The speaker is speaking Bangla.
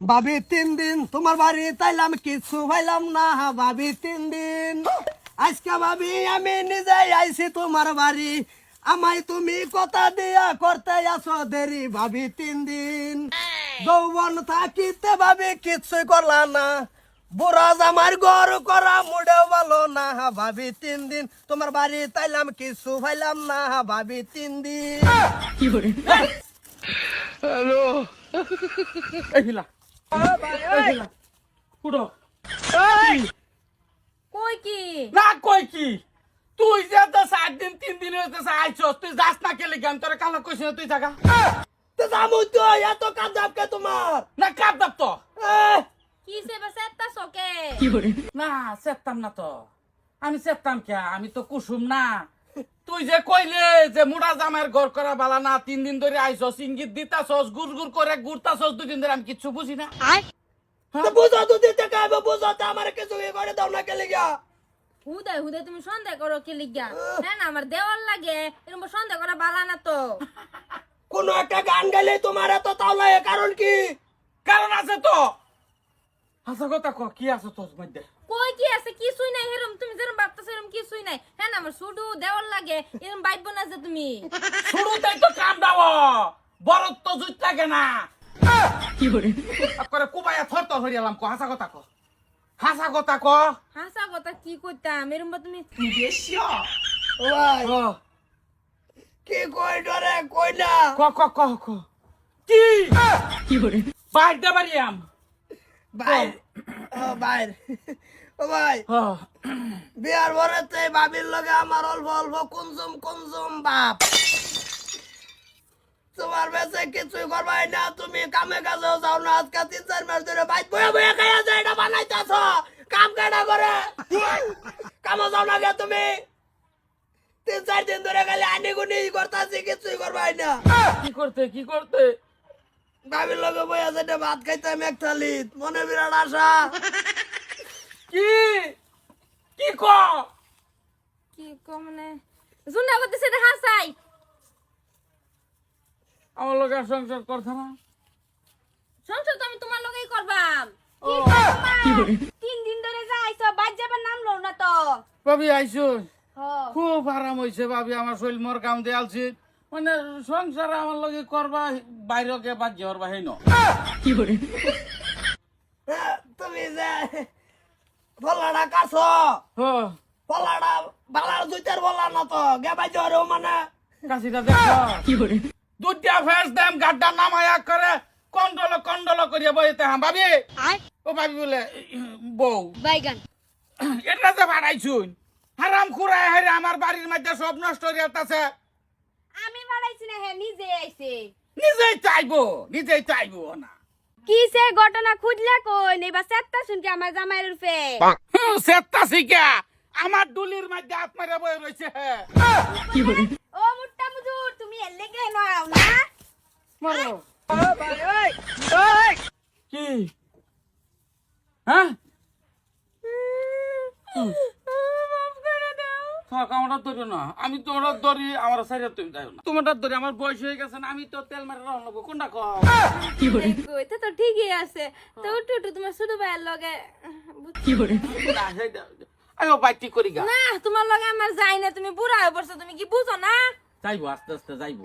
ভাবি তিন দিন তোমার বাড়ি তাইলাম কিছু পাইলাম না। ভাবি তিন দিন আজকে ভাবি আমি নিজে আইছি তোমার বাড়ি। আমায় তুমি কথা দিয়া করতে আসো দেরি ভাবি তিন দিন। যৌবন থাকিতে ভাবি কিছুই করলা না। বুড়া জামার গর করা মুডেও ভালো না। ভাবি তিন দিন তোমার বাড়ি তাইলাম কিছু পাইলাম না। ভাবি তিন দিন। এই কই কি? না কই কি? তুই যে তো সাত দিন তিন দিন হইতেছে আইছস তুই যাস না কেলে গান তোর কালো কইছ না তুই জাগা তো জামু তো এত কাজ কে তোমার? না কাপ দাপ তো। আহ! কি সে বাসা এত্তা সকে না সেতাম না তো। আমি সেতাম কে? আমি তো কুসুম না। তুই যে কইলে যে মুড়া জামের ঘর করা বালা না তিন দিন ধরে আইছস ইঙ্গিত দিতাছস গুড় গুড় করে ঘুরতাছস দুই দিন ধরে আমি কিচ্ছু বুঝি না। বুঝো তো দিতে কাইবে বুঝো তো আমার কিছু করে দাও না তুমি সন্দেহ করো কি লিগা। হ্যাঁ না আমার দেওয়ার লাগে এরকম সন্দেহ করা বালা না তো। কোন একটা গান গাইলে তোমার এত তাওলায় কারণ কি? কারণ আছে তো। আচ্ছা কথা ক কি আছে তোর মধ্যে? কই কি আছে? কিছুই নাই এরম তুমি যেরম ভাবতেছো এরম কিছুই নাই। হ্যাঁ না আমার শুধু দেওয়ার লাগে এরম বাইব না যে তুমি। তো কাম দাও বড় তো জুত লাগে না। কি করে? থর তো হরিয়ালাম ক হাসা কথা ক হাসা কথা ক হাসা কথা কি করতাম এরম তুমি কি কই ডরে কই না ক ক ক। ক? কি বাইর দে ভাই ও ভাই ও ভাই হ বিয়ার ভরেতে ভাবির লগে আমার অল্প অল্প কুনজুম কুনজুম বাপ। তোমার বেঁচে কিছুই করবাই না তুমি কামে কাজেও যাও না আজকে তিন চার মাস ধরে বাইক বয়ে বয়ে খাইয়া যায় এটা বানাইতেছ কাম কাটা করে? কামে যাও না গে তুমি। তিন চার দিন ধরে খালি আনি গুনি করতেছি কিছুই করবাই না। কি করতে কি করতে? ভাবির লগে বইয়া যেটা ভাত খাইতাম এক থালিত মনে বিরাট আশা। কি? কি ক? কি কো মানে? জুন্ডা করতেছে এটা হাসাই। আমার লোক আর সংসার করছে না। সংসার তো আমি তোমার লগেই করবাম। তিন দিন ধরে যাইছো বাদ যাবার নাম লো না তো। ভাবি আইসো। হ। খুব আরাম হয়েছে ভাবি আমার শরীর মোর কাম দিয়ে আলছি মানে সংসার আমার লগে করবা বাইরে কে বাদ যাওয়ার বাহিন হ্যাঁ, তুমি যে ফলাটা কাছ হ। ফলাটা বালার দুইটার বলা না তো গেবাই যাওয়ারও মানে। কাশিটা দেখো। দুটা ফেস দেম গাড্ডা নামায়া করে কন্ডল কন্ডল করিয়া বইতে হাম। ভাবি? ও ভাবি বলে বউ। বাইগান। এটা যে ভাড়াইছুন হারাম খুরাই হারে আমার বাড়ির মধ্যে সব নষ্ট হয়ে যাচ্ছে আমি বাড়াইছি না হ্যাঁ নিজে আইছে। নিজেই চাইব নিজেই চাইব না। কিসে ঘটনা খুঁজলে কই? নেই বা সেটটা শুনকে আমার জামাইয়ের রূপে। সেটা শিখা আমার দুলির মধ্যে হাত মেরে বই রয়েছে ও মুট্টা মুজুর তুমি এর লেগে নাও না। মারো। কি? হ্যাঁ? থাক আমার ধরি না। আমি তোমার ধরি আমার সাইডে তুমি যাই না। তোমার ধরি আমার বয়স হয়ে গেছে না আমি তো তেল মেরে করব কোনটা কম কইতে তো ঠিকই আছে। তো উঠু উঠু তোমার ছোট ভাইয়ের লগে। আমি বাইটি করি গা। না তোমার লগে আমার যাই না তুমি বুড়া হয়ে পড়ছো তুমি কি বুঝো না? যাইবো আস্তে আস্তে যাইবো।